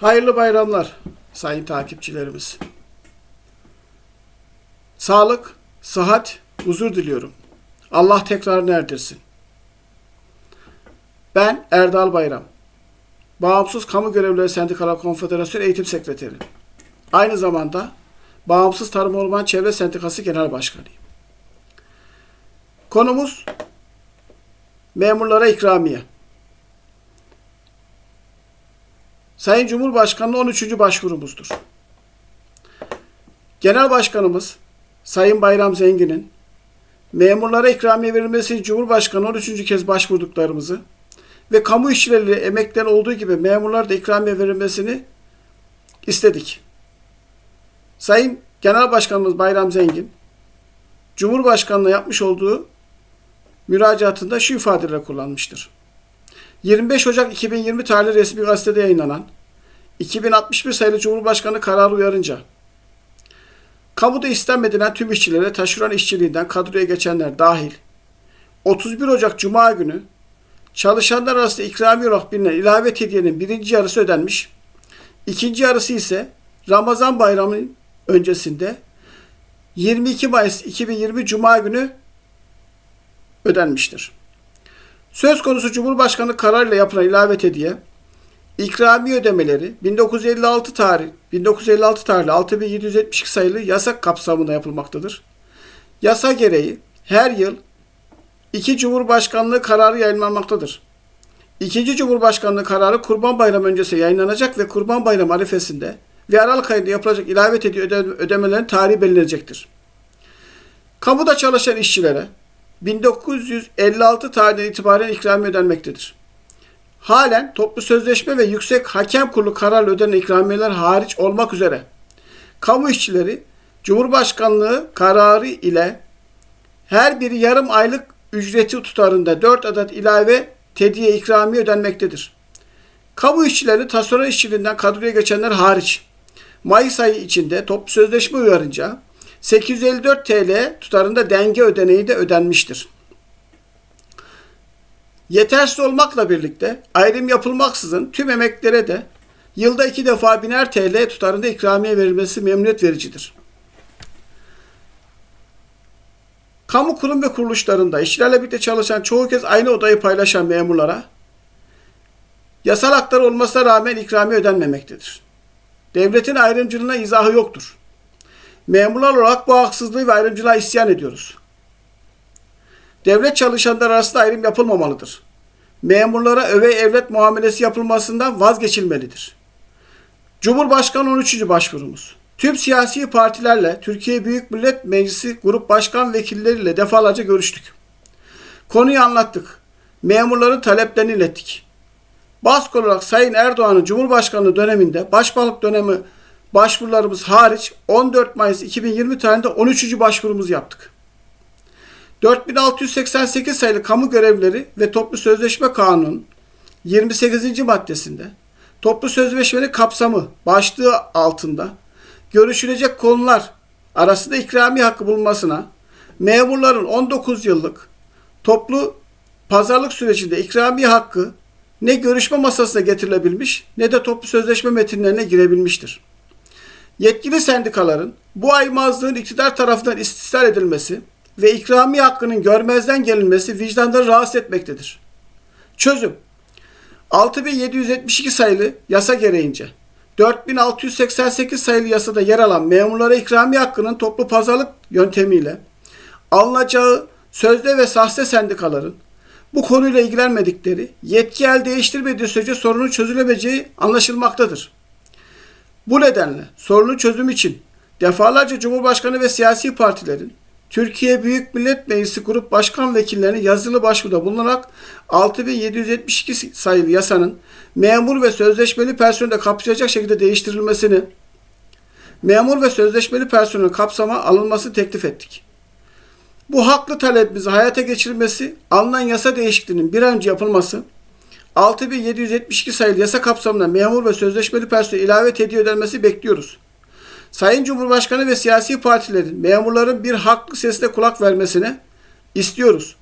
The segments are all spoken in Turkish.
Hayırlı bayramlar sayın takipçilerimiz. Sağlık, sıhhat, huzur diliyorum. Allah tekrarını erdirsin. Ben Erdal Bayram. Bağımsız Kamu Görevlileri Sendikalar Konfederasyonu Eğitim Sekreteri. Aynı zamanda Bağımsız Tarım Orman Çevre Sendikası Genel Başkanıyım. Konumuz memurlara ikramiye. Sayın Cumhurbaşkanı'nın 13. başvurumuzdur. Genel Başkanımız Sayın Bayram Zengin'in memurlara ikramiye verilmesi için Cumhurbaşkanı 13. kez başvurduklarımızı ve kamu işçileri emekliler olduğu gibi memurlara da ikramiye verilmesini istedik. Sayın Genel Başkanımız Bayram Zengin, Cumhurbaşkanı'na yapmış olduğu müracaatında şu ifadeleri kullanmıştır. 25 Ocak 2020 tarihli resmi gazetede yayınlanan 2061 sayılı Cumhurbaşkanı kararı uyarınca kamuda istenmedilen tüm işçilere taşeron işçiliğinden kadroya geçenler dahil 31 Ocak Cuma günü çalışanlar arasında ikramiye olarak bilinen ilave hediyenin birinci yarısı ödenmiş, ikinci yarısı ise Ramazan bayramının öncesinde 22 Mayıs 2020 Cuma günü ödenmiştir. Söz konusu Cumhurbaşkanı kararıyla yapılan ilave hediye, ikramiye ödemeleri 1956 tarih 1956 tarihli 6772 sayılı yasak kapsamında yapılmaktadır. Yasa gereği her yıl iki Cumhurbaşkanlığı kararı yayınlanmaktadır. İkinci Cumhurbaşkanlığı kararı Kurban Bayramı öncesi yayınlanacak ve Kurban Bayramı arifesinde ve Aralık ayında yapılacak ilave öde- ödemelerin tarihi belirlenecektir. Kamuda çalışan işçilere 1956 tarihinden itibaren ikramiye ödenmektedir. Halen toplu sözleşme ve yüksek hakem kurulu kararla ödenen ikramiyeler hariç olmak üzere kamu işçileri Cumhurbaşkanlığı kararı ile her biri yarım aylık ücreti tutarında 4 adet ilave tediye ikramiye ödenmektedir. Kamu işçileri taşeron işçiliğinden kadroya geçenler hariç Mayıs ayı içinde toplu sözleşme uyarınca 854 TL tutarında denge ödeneği de ödenmiştir. Yetersiz olmakla birlikte ayrım yapılmaksızın tüm emeklere de yılda iki defa biner TL tutarında ikramiye verilmesi memnuniyet vericidir. Kamu kurum ve kuruluşlarında işçilerle birlikte çalışan çoğu kez aynı odayı paylaşan memurlara yasal hakları olmasına rağmen ikramiye ödenmemektedir. Devletin ayrımcılığına izahı yoktur. Memurlar olarak bu haksızlığı ve ayrımcılığa isyan ediyoruz. Devlet çalışanlar arasında ayrım yapılmamalıdır. Memurlara öve evlet muamelesi yapılmasından vazgeçilmelidir. Cumhurbaşkanı 13. başvurumuz. Tüm siyasi partilerle Türkiye Büyük Millet Meclisi Grup Başkan Vekilleriyle defalarca görüştük. Konuyu anlattık. Memurların taleplerini ilettik. Bask olarak Sayın Erdoğan'ın Cumhurbaşkanlığı döneminde başbakanlık dönemi başvurularımız hariç 14 Mayıs 2020 tarihinde 13. başvurumuzu yaptık. 4688 sayılı kamu görevlileri ve toplu sözleşme kanunun 28. maddesinde toplu sözleşmenin kapsamı başlığı altında görüşülecek konular arasında ikramiye hakkı bulunmasına memurların 19 yıllık toplu pazarlık sürecinde ikramiye hakkı ne görüşme masasına getirilebilmiş ne de toplu sözleşme metinlerine girebilmiştir. Yetkili sendikaların bu aymazlığın iktidar tarafından istismar edilmesi ve ikramiye hakkının görmezden gelinmesi vicdanları rahatsız etmektedir. Çözüm 6772 sayılı yasa gereğince 4688 sayılı yasada yer alan memurlara ikramiye hakkının toplu pazarlık yöntemiyle alınacağı sözde ve sahte sendikaların bu konuyla ilgilenmedikleri, yetki el değiştirmediği sürece sorunun çözülemeyeceği anlaşılmaktadır. Bu nedenle sorunun çözümü için defalarca Cumhurbaşkanı ve siyasi partilerin Türkiye Büyük Millet Meclisi Grup Başkan Vekillerine yazılı başvuruda bulunarak 6772 sayılı yasanın memur ve sözleşmeli personeli kapsayacak şekilde değiştirilmesini, memur ve sözleşmeli personelin kapsama alınması teklif ettik. Bu haklı talebimizi hayata geçirilmesi, alınan yasa değişikliğinin bir an önce yapılması, 6772 sayılı yasa kapsamında memur ve sözleşmeli personel ilave hediye ödenmesi bekliyoruz. Sayın Cumhurbaşkanı ve siyasi partilerin memurların bir haklı sesine kulak vermesini istiyoruz.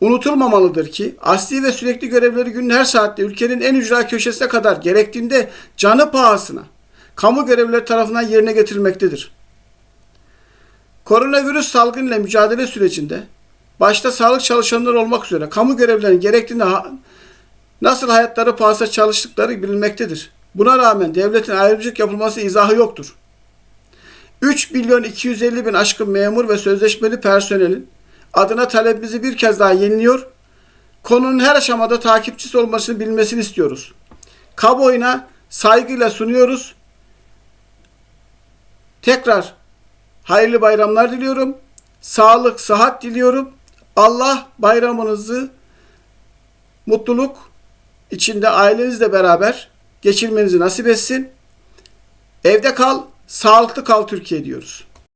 Unutulmamalıdır ki asli ve sürekli görevleri günün her saatte ülkenin en ücra köşesine kadar gerektiğinde canı pahasına kamu görevlileri tarafından yerine getirilmektedir. Koronavirüs salgınıyla mücadele sürecinde başta sağlık çalışanları olmak üzere kamu görevlilerinin gerektiğinde nasıl hayatları pahasına çalıştıkları bilinmektedir. Buna rağmen devletin ayrımcılık yapılması izahı yoktur. 3 milyon 250 bin aşkın memur ve sözleşmeli personelin adına talebimizi bir kez daha yeniliyor. Konunun her aşamada takipçisi olmasını bilmesini istiyoruz. Kamuoyuna saygıyla sunuyoruz. Tekrar hayırlı bayramlar diliyorum. Sağlık, sıhhat diliyorum. Allah bayramınızı mutluluk içinde ailenizle beraber geçirmenizi nasip etsin. Evde kal, sağlıklı kal Türkiye diyoruz.